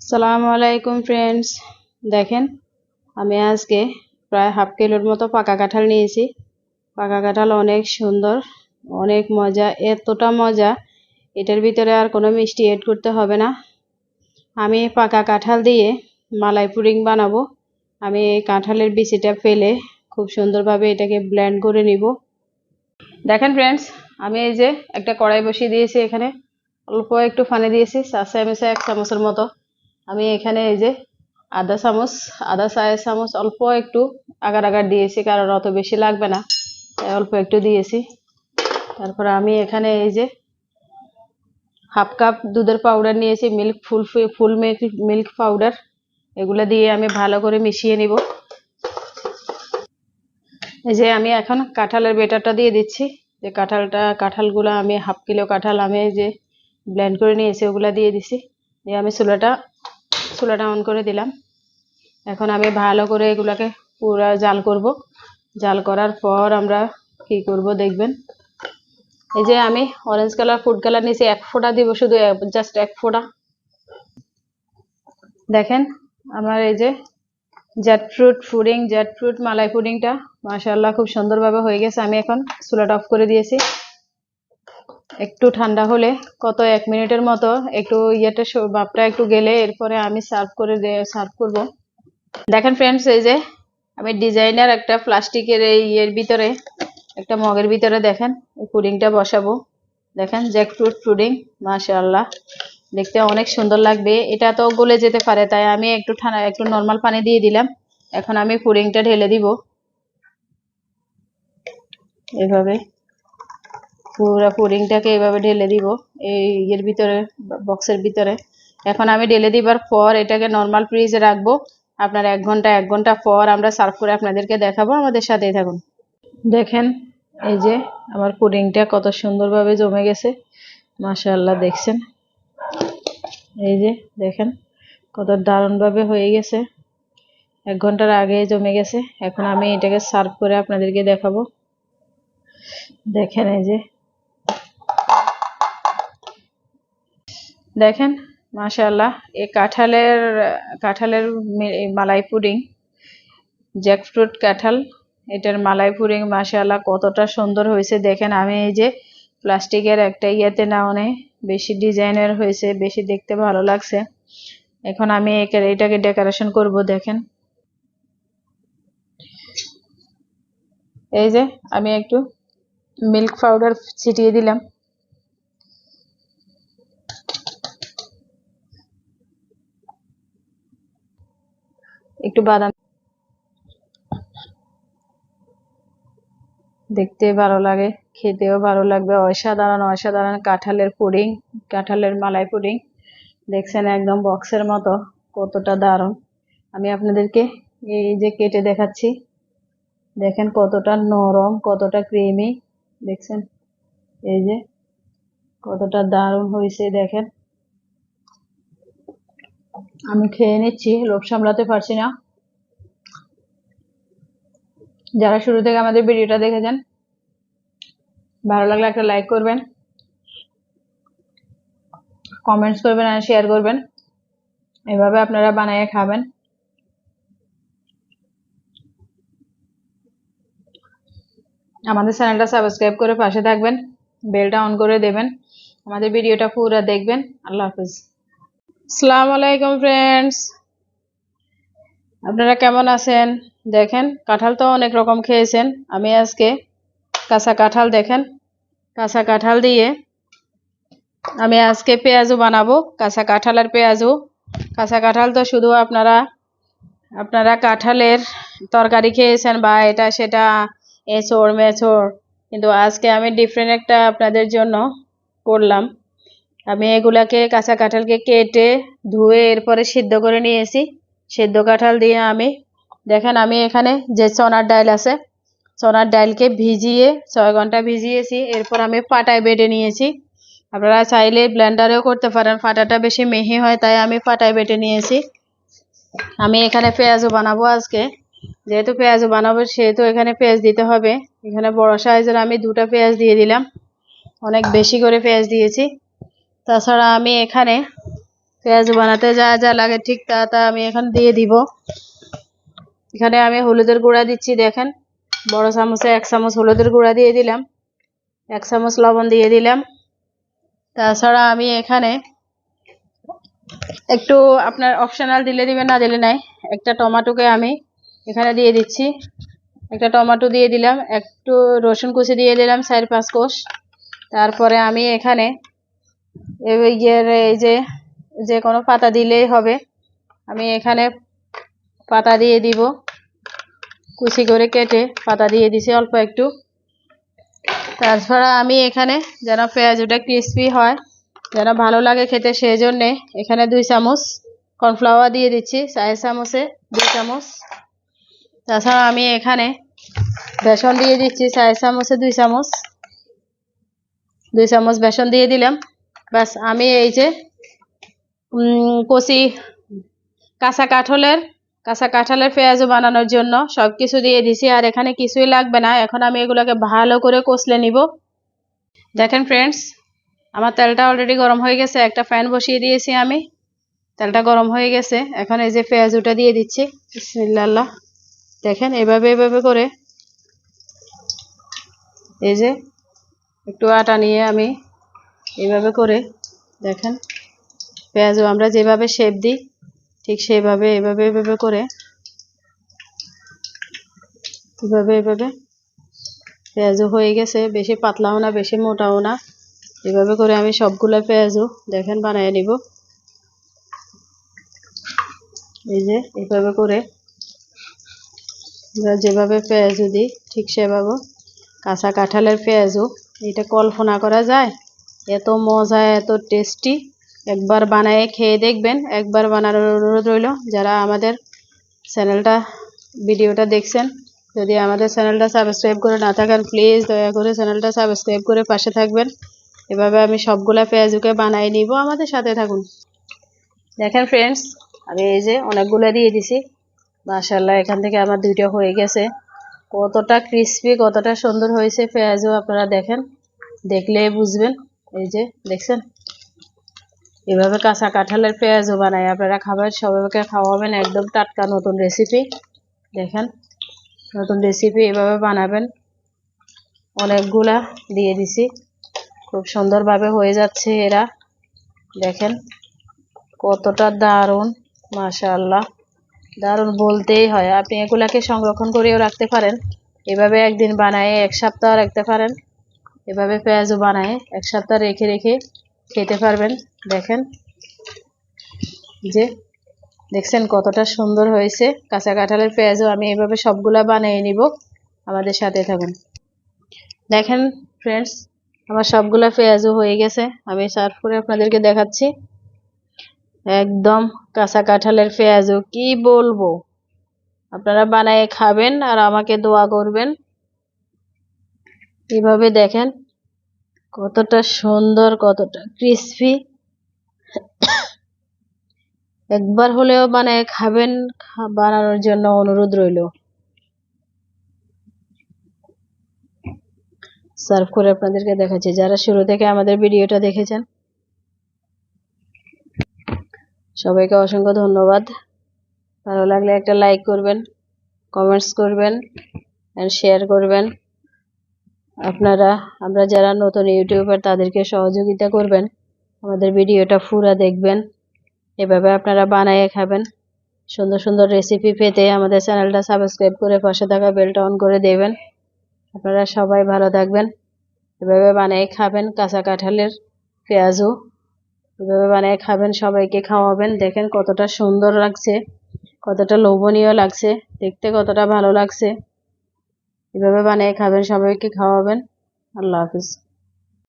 সালামু আলাইকুম ফ্রেন্ডস দেখেন, আমি আজকে প্রায় হাফ কিলোর মতো পাকা কাঁঠাল নিয়েছি। পাকা কাঁঠাল অনেক সুন্দর, অনেক মজা, এতটা মজা, এটার ভিতরে আর কোনো মিষ্টি এড করতে হবে না। আমি পাকা কাঁঠাল দিয়ে মালাই পুডিং বানাবো। আমি এই কাঁঠালের বিচিটা ফেলে খুব সুন্দরভাবে এটাকে ব্লেন্ড করে নিব। দেখেন ফ্রেন্ডস আমি এই যে একটা কড়াই বসিয়ে দিয়েছি এখানে। অল্প একটু ফানে দিয়েছি চার চামচে এক চামচের মতো। আমি এখানে এই যে আদা চামচ, আদা চায়ের চামচ অল্প একটু আগার আগার দিয়েছি, কারণ অত বেশি লাগবে না। তাই অল্প একটু দিয়েছি। তারপরে আমি এখানে এই যে হাফ কাপ দুধের পাউডার নিয়েছি, milk full full milk milk powder. এগুলো দিয়ে আমি ভালো করে মিশিয়ে নিব। এই যে আমি এখন কাঁঠালের বেটারটা দিয়ে দিচ্ছি। যে কাঁঠালটা, কাঁঠালগুলো আমি হাফ কিলো কাঁঠাল আমি যে ব্লেন্ড করে নিয়েছি, ওগুলা দিয়ে দিছি। দিয়ে আমি চুলাটা চুলাটা অন করে দিলাম। এখন আমি ভালো করে এগুলাকে পুরা জাল করব। জাল করার পর আমরা কি করব দেখবেন। এই যে আমি অরেঞ্জ কালার ফুড কালার নিয়েছি, এক ফোঁটা দিব শুধু জাস্ট এক ফোঁটা। দেখেন, আমার এই যে জ্যাট ফ্রুট পুডিং জ্যাট ফ্রুট মালাই পুডিংটা মাশাআল্লাহ খুব সুন্দরভাবে হয়ে গেছে। আমি এখন চুলাটা অফ করে দিয়েছি। একটু ঠান্ডা হলে কত এক মিনিটের মতো একটু ইয়েটা ভাপটা একটু গেলে এরপরে আমি সার্ভ করে সার্ভ করব। দেখেন ফ্রেন্ডস এই যে আমি ডিজাইনার একটা প্লাস্টিকের এই ইয়ের ভিতরে, একটা মগের ভিতরে দেখেন, এই পুডিংটা বসাবো। দেখেন জ্যাকফ্রুট পুডিং মাশাআল্লাহ। দেখতে অনেক সুন্দর লাগবে। এটা তো গলে যেতে পারে, তাই আমি একটু ঠান্ডা একটু নর্মাল পানি দিয়ে দিলাম। এখন আমি পুডিংটা ঢেলে দিব। এভাবে। পুরো পুডিংটাকে এভাবে ঢেলে দিব, এই ইয়ের ভিতরে, বক্সের ভিতরে। এখন আমি ঢেলে দিবার পর এটাকে নর্মাল ফ্রিজে রাখব। আপনার এক ঘণ্টা এক ঘণ্টা পর আমরা সার্ভ করে আপনাদেরকে দেখাবো, আমাদের সাথেই থাকুন। দেখেন, এই যে আমার পুডিংটা কত সুন্দরভাবে জমে গেছে। মাশাআল্লাহ, দেখছেন? এই যে, দেখেন, কত দারুণভাবে হয়ে গেছে। এক ঘণ্টার আগে জমে গেছে। এখন আমি এটাকে সার্ভ করে আপনাদেরকে দেখাবো। দেখেন, এই যে দেখেন, মাশাআল্লাহ এ কাঁঠালের কাঁঠালের মালাই পুডিং, জ্যাকফ্রুট কাঁঠাল, এটার মালাই পুডিং মাশাআল্লাহ কতটা সুন্দর হয়েছে। দেখেন, আমি এই যে প্লাস্টিকের একটা ইয়েতে না অনেক বেশি ডিজাইনের হয়েছে, বেশি দেখতে ভালো লাগছে। এখন আমি এটাকে ডেকোরেশন করব, দেখেন। এই যে আমি একটু মিল্ক পাউডার ছিটিয়ে দিলাম। একটু বাদাম দেখতে ভালো লাগে, খেতেও ভালো লাগবে। অসাধারণ অসাধারণ কাঁঠালের পুডিং, কাঁঠালের মালাই পুডিং। দেখছেন একদম বক্সের মতো, কতটা দারুণ। আমি আপনাদেরকে এই যে কেটে দেখাচ্ছি, দেখেন কতটা নরম, কতটা ক্রিমি দেখছেন? এই যে কতটা দারুণ হয়েছে, দেখেন। আমি খেয়ে নিচ্ছি, লোভ সামলাতে পারছি না। যারা শুরু থেকে আমাদের ভিডিওটা দেখেছেন, ভালো লাগলে একটা লাইক করবেন কমেন্টস করবেন আর শেয়ার করবেন। এভাবে আপনারা বানিয়ে খাবেন। আমাদের চ্যানেলটা সাবস্ক্রাইব করে পাশে থাকবেন বেলটা অন করে দেবেন। আমাদের ভিডিওটা পুরো দেখবেন। আল্লাহ হাফিজ। আসসালামু আলাইকুম ফ্রেন্ডস আপনারা কেমন আছেন? দেখেন, কাঁঠাল তো অনেক রকম খেয়েছেন। আমি আজকে কাঁচা কাঁঠাল দেখেন। কাঁচা কাঁঠাল দিয়ে আমি আজকে পেঁয়াজু বানাবো, কাঁচা কাঁঠালের পেঁয়াজু কাঁচা কাঁঠাল তো শুধু আপনারা আপনারা কাঁঠালের তরকারি খেয়েছেন বা এটা সেটা এঁচড় মেচড় কিন্তু আজকে আমি ডিফারেন্ট একটা আপনাদের জন্য করলাম। আমি এগুলাকে কাঁচা কাঁঠালকে কেটে ধুয়ে এরপরে সিদ্ধ করে নিয়েছি। সিদ্ধ কাঁঠাল দিয়ে আমি, দেখেন আমি এখানে যে চনার ডাল আছে, চনার ডালকে ভিজিয়ে ছয় ঘণ্টা ভিজিয়েছি, এরপর আমি পাটায় বেটে নিয়েছি। আপনারা চাইলে ব্লেন্ডারেও করতে পারেন ফাটাটা বেশি মেহি হয় তাই আমি পাটায় বেটে নিয়েছি। আমি এখানে পেঁয়াজও বানাবো আজকে, যেহেতু পেঁয়াজও বানাবো সেহেতু এখানে পেঁয়াজ দিতে হবে। এখানে বড় সাইজের আমি দুটা পেঁয়াজ দিয়ে দিলাম, অনেক বেশি করে পেঁয়াজ দিয়েছি। তাছাড়া আমি এখানে পেঁয়াজ বানাতে যা যা লাগে ঠিক তা তা আমি এখন দিয়ে দিব। এখানে আমি হলুদের গুঁড়া দিচ্ছি, দেখেন। বড় চামচে এক চামচ হলুদের গুঁড়া দিয়ে দিলাম, এক চামচ লবণ দিয়ে দিলাম। তাছাড়া আমি এখানে একটু আপনার অপশনাল দিলে দিবেন, না দিলে নাই। একটা টমাটোকে আমি এখানে দিয়ে দিচ্ছি। একটা টমাটো দিয়ে দিলাম, একটু রসুন কুচি দিয়ে দিলাম, চার পাঁচ কোষ। তারপরে আমি এখানে এই যে যে কোনো পাতা দিলেই হবে। আমি এখানে পাতা দিয়ে দিব। কুচি করে কেটে পাতা দিয়ে দিছি অল্প একটু। তাছাড়া আমি এখানে যেন পেঁয়াজটা ক্রিস্পি হয়, যেন ভালো লাগে খেতে সেই জন্যে এখানে দুই চামচ কর্নফ্লাওয়ার দিয়ে দিচ্ছি, চার চামচে দুই চামচ। তাছাড়া আমি এখানে বেসন দিয়ে দিচ্ছি, চার চামচে দুই চামচ। দুই চামচ বেসন দিয়ে দিলাম। ব্যাস আমি এই যে উম, কচি কাঁঠালের কাঁচা কাঁঠালের পেঁয়াজও বানানোর জন্য সব কিছু দিয়ে দিছি আর এখানে কিছুই লাগবে না। এখন আমি এগুলোকে ভালো করে কষলে নিব। দেখেন ফ্রেন্ডস আমার তেলটা অলরেডি গরম হয়ে গেছে। একটা ফ্যান বসিয়ে দিয়েছি আমি। তেলটা গরম হয়ে গেছে। এখন এই যে পেঁয়াজ পেঁয়াজুটা দিয়ে দিচ্ছি। বিসমিল্লাহ। দেখেন এভাবে এভাবে করে এই যে একটু আটা নিয়ে আমি এইভাবে করে দেখেন। পেঁয়াজও আমরা যেভাবে শেপ দিই, ঠিক সেভাবে, এভাবে এভাবে করে, এভাবে এভাবে। পেঁয়াজও হয়ে গেছে, বেশি পাতলাও না, বেশি মোটাও না। এভাবে করে আমি সবগুলো পেঁয়াজও দেখেন বানিয়ে নিব। এই যে, এভাবে করে যেভাবে পেঁয়াজও দিই, ঠিক সেভাবে। কাঁচা কাঁঠালের পেঁয়াজও, এটা কল্পনা করা যায়? এত মজা, এত টেস্টি একবার বানায়ে খেয়ে দেখবেন, একবার বানানোর অনুরোধ রইল। যারা আমাদের চ্যানেলটা ভিডিওটা দেখছেন, যদি আমাদের চ্যানেলটা সাবস্ক্রাইব করে না থাকেন প্লিজ দয়া করে চ্যানেলটা সাবস্ক্রাইব করে পাশে থাকবেন। এভাবে আমি সবগুলা পেঁয়াজুকে বানিয়ে নিব। আমাদের সাথে থাকুন। দেখেন ফ্রেন্ডস আমি এই যে অনেকগুলো দিয়ে দিছি। মাশাল্লাহ এখান থেকে আমার দুইটা হয়ে গেছে। কতটা ক্রিস্পি কতটা সুন্দর হয়েছে পেঁয়াজও আপনারা দেখেন। দেখলে বুঝবেন। এই যে, দেখছেন? এভাবে কাঁচা কাঁঠালের পেঁয়াজও বানাই। আপনারা খাবার সবাইকে খাওয়াবেন, একদম টাটকা নতুন রেসিপি দেখেন, নতুন রেসিপি এভাবে বানাবেন। অনেকগুলা দিয়ে দিছি। খুব সুন্দরভাবে হয়ে যাচ্ছে এরা। দেখেন, কতটা দারুণ, মাশাআল্লাহ। দারুণ বলতেই হয়। আপনি এগুলাকে সংরক্ষণ করেও রাখতে পারেন। এভাবে একদিন বানায় এক সপ্তাহ রাখতে পারেন। এভাবে পেঁয়াজও বানায়, এক সপ্তাহ রেখে রেখে খেতে পারবেন। দেখেন যে, দেখছেন কতটা সুন্দর হয়েছে। কাঁচা কাঁঠালের পেঁয়াজও আমি এভাবে সবগুলা বানিয়ে নিব। আমাদের সাথে থাকুন। দেখেন ফ্রেন্ডস আমার সবগুলা পেঁয়াজও হয়ে গেছে। আমি সার্ভ করে আপনাদেরকে দেখাচ্ছি। একদম কাঁচা কাঁঠালের পেঁয়াজও, কি বলব? আপনারা বানায়ে খাবেন আর আমাকে দোয়া করবেন। এভাবে দেখেন কতটা সুন্দর, কতটা ক্রিসপি একবার হলেও মানে খাবেন, বানানোর জন্য অনুরোধ রইল। সার্ভ করে আপনাদেরকে দেখাচ্ছি। যারা শুরু থেকে আমাদের ভিডিওটা দেখেছেন, সবাইকে অসংখ্য ধন্যবাদ। ভালো লাগলে একটা লাইক করবেন কমেন্টস করবেন অ্যান্ড শেয়ার করবেন। আপনারা, আমরা যারা নতুন ইউটিউবার, তাদেরকে সহযোগিতা করবেন। আমাদের ভিডিওটা পুরা দেখবেন। এভাবে আপনারা বানিয়ে খাবেন। সুন্দর সুন্দর রেসিপি পেতে আমাদের চ্যানেলটা সাবস্ক্রাইব করে পাশে থাকা বেলটা অন করে দেবেন। আপনারা সবাই ভালো থাকবেন। এভাবে বানিয়ে খাবেন কাঁচা কাঁঠালের পেঁয়াজও। এভাবে বানিয়ে খাবেন, সবাইকে খাওয়াবেন। দেখেন কতটা সুন্দর লাগছে, কতটা লোভনীয় লাগছে, দেখতে কতটা ভালো লাগছে। এভাবে বানিয়ে খাবেন সবাইকে খাওয়াবেন। আল্লাহ হাফিজ।